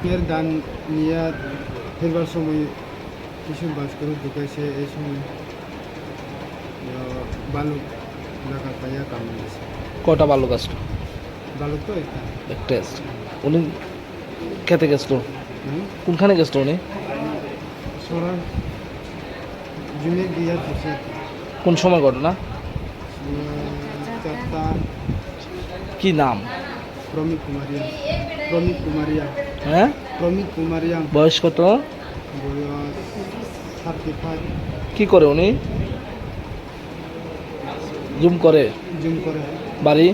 বাপের দান নিয়ে ফেরবার সময় কিছু বাস করে ঢুকেছে এই সময় বালুক লাগা পাইয়া কামড়েছে কটা বালক আসলো? বালুক তো এখানে একটা উনি খেতে গেছিল? কোনখানে গেছিল উনি? সরার জুনে গিয়া কোন সময় ঘটনা? কি নাম? প্রমিক কুমারিয়া। প্রমিক কুমারিয়া। হ্যাঁ? প্রমিত কুমারিয়া বয়স কত? কি করে উনি? জুম করে? জুম করে। বাড়ি?